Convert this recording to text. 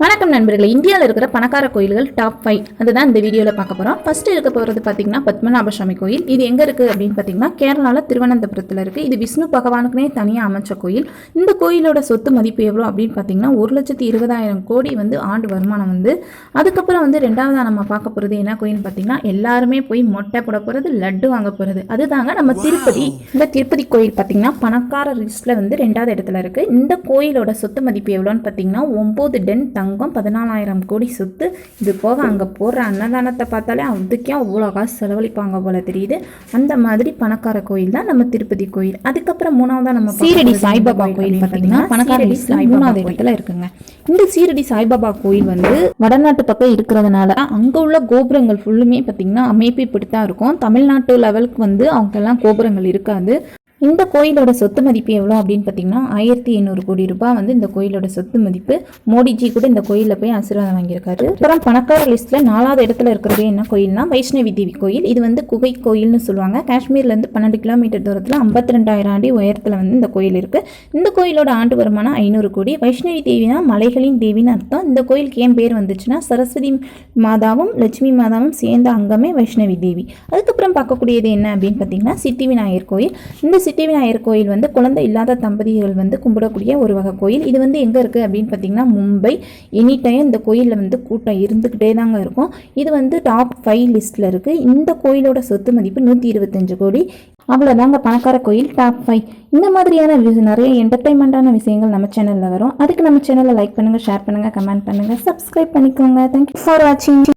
வணக்கம் நண்பர்களே. இந்தியாவில் இருக்கிற பணக்கார கோயில்கள் டாப் ஃபைவ் அதுதான் இந்த வீடியோவில் பார்க்க போகிறோம் ஃபர்ஸ்ட் இருக்க போகிறது பார்த்தீங்கன்னா பத்மநாப சுவாமி கோயில். இது எங்கே இருக்குது அப்படின்னு பார்த்தீங்கன்னா கேரளாவில் திருவனந்தபுரத்தில் இருக்குது இது விஷ்ணு பகவானுக்குனே தனியாக அமைச்ச கோயில். இந்த கோயிலோட சொத்து மதிப்பு எவ்வளோ அப்படின்னு பார்த்தீங்கன்னா ஒரு லட்சத்தி இருபதாயிரம் கோடி வந்து ஆண்டு வருமானம் வந்து அதுக்கப்புறம் வந்து ரெண்டாவதாக நம்ம பார்க்க போகிறது என்ன கோயில்னு பார்த்தீங்கன்னா எல்லாருமே போய் மொட்டை போட போகிறது லட்டு வாங்க போகிறது அதுதாங்க நம்ம திருப்பதி இந்த திருப்பதி கோயில் பார்த்தீங்கன்னா பணக்கார லிஸ்ட்டில் வந்து ரெண்டாவது இடத்துல இருக்குது இந்த கோயிலோட சொத்து மதிப்பு எவ்வளோன்னு பார்த்தீங்கன்னா ஒம்பது டென் தங்கம் பதினாலாயிரம் கோடி சொத்து. இது போக அங்கே போடுற அன்னதானத்தை பார்த்தாலே அதுக்கே அவ்வளோ காசு செலவழிப்பாங்க போல தெரியுது. அந்த மாதிரி பணக்கார கோயில் தான் நம்ம திருப்பதி கோயில். அதுக்கப்புறம் மூணாவதா நம்ம சீரடி சாய்பாபா கோயில் பார்த்தீங்கன்னா பணக்கார லிஸ்ட்ல மூணாவது இடத்துல இருக்குங்க. இந்த சீரடி சாய்பாபா கோயில் வந்து வடநாட்டு பக்கம் இருக்கிறதுனால அங்கே உள்ள கோபுரங்கள் ஃபுல்லுமே பார்த்தீங்கன்னா அமைப்பு இப்படி தான் இருக்கும். தமிழ்நாட்டு லெவலுக்கு வந்து அவங்கெல்லாம் கோபுரங்கள் இருக்காது. இந்த கோயிலோட சொத்து மதிப்பு எவ்வளோ அப்படின்னு பார்த்தீங்கன்னா ஆயிரத்தி எண்ணூறு கோடி ரூபாய் வந்து இந்த கோயிலோட சொத்து மதிப்பு. மோடிஜி கூட இந்த கோயிலில் போய் ஆசீர்வாதம் வாங்கியிருக்காரு. அப்புறம் பணக்கார லிஸ்ட்டில் நாலாவது இடத்துல இருக்கிறது என்ன கோயில்னா வைஷ்ணவி தேவி கோயில். இது வந்து குகை கோயில்னு சொல்லுவாங்க. காஷ்மீர்லேருந்து பன்னெண்டு கிலோமீட்டர் தூரத்தில் ஐம்பத்தி ரெண்டாயிரம் ஆண்டி உயரத்தில் வந்து இந்த கோயில் இருக்குது இந்த கோயிலோட ஆண்டு வருமானம் ஐநூறு கோடி. வைஷ்ணவி தேவினா மலைகளின் தேவின்னு அர்த்தம். இந்த கோயிலுக்கு ஏன் பேர் வந்துச்சுன்னா சரஸ்வதி மாதாவும் லட்சுமி மாதாவும் சேர்ந்த அங்கமே வைஷ்ணவி தேவி. அதுக்கப்புறம் பார்க்கக்கூடியது என்ன அப்படின்னு பார்த்தீங்கன்னா சித்தி விநாயகர் கோயில். இந்த சித்தி விநாயகர் கோயில் வந்து குழந்தை இல்லாத தம்பதிகள் வந்து கும்பிடக்கூடிய ஒரு வகை கோயில். இது வந்து எங்கே இருக்குது அப்படின்னு பார்த்தீங்கன்னா மும்பை. எனி டைம் இந்த கோயிலில் வந்து கூட்டம் இருந்துக்கிட்டே தாங்க இருக்கும். இது வந்து டாப் ஃபைவ் லிஸ்ட்டில் இருக்குது இந்த கோயிலோட சொத்து மதிப்பு நூற்றி இருபத்தஞ்சு கோடி. அவ்வளோதாங்க பணக்கார கோயில் டாப் ஃபைவ் இந்த மாதிரியான வி- நிறைய என்டர்டைன்மெண்ட்டான விஷயங்கள் நம்ம சேனலில் வரும். அதுக்கு நம்ம சேனலை லைக் பண்ணுங்கள் ஷேர் பண்ணுங்கள் கமெண்ட் பண்ணுங்கள் சப்ஸ்கிரைப் பண்ணிக்கோங்க. தேங்க்யூ ஃபார் வாட்சிங்